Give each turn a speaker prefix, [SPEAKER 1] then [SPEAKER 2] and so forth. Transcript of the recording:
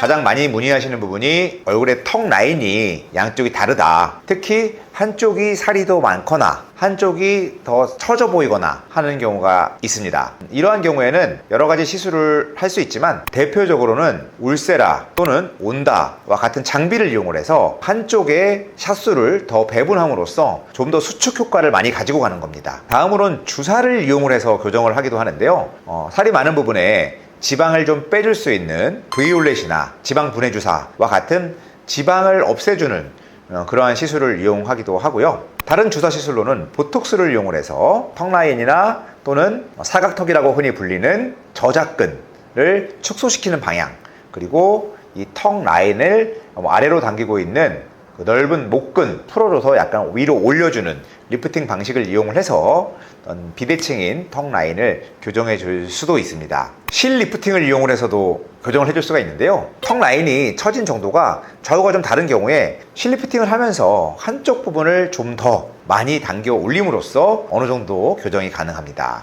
[SPEAKER 1] 가장 많이 문의하시는 부분이 얼굴의 턱 라인이 양쪽이 다르다. 특히 한쪽이 살이 더 많거나 한쪽이 더 처져 보이거나 하는 경우가 있습니다. 이러한 경우에는 여러 가지 시술을 할 수 있지만 대표적으로는 울세라 또는 온다와 같은 장비를 이용을 해서 한쪽의 샷수를 더 배분함으로써 좀 더 수축 효과를 많이 가지고 가는 겁니다. 다음으로는 주사를 이용을 해서 교정을 하기도 하는데요. 어, 살이 많은 부분에 지방을 좀 빼줄 수 있는 브이올렛이나 지방 분해 주사와 같은 지방을 없애주는 어, 그러한 시술을 이용하기도 하고요. 다른 주사 시술로는 보톡스를 이용을 해서 턱 라인이나 또는 사각턱이라고 흔히 불리는 저작근을 축소시키는 방향 그리고 이 턱 라인을 아래로 당기고 있는 그 넓은 목근 풀어줘서 약간 위로 올려주는 리프팅 방식을 이용을 해서 비대칭인 턱 라인을 교정해 줄 수도 있습니다. 실 리프팅을 이용을 해서도 교정을 해줄 수가 있는데요. 턱 라인이 처진 정도가 좌우가 좀 다른 경우에 실 리프팅을 하면서 한쪽 부분을 좀 더 많이 당겨 올림으로써 어느 정도 교정이 가능합니다.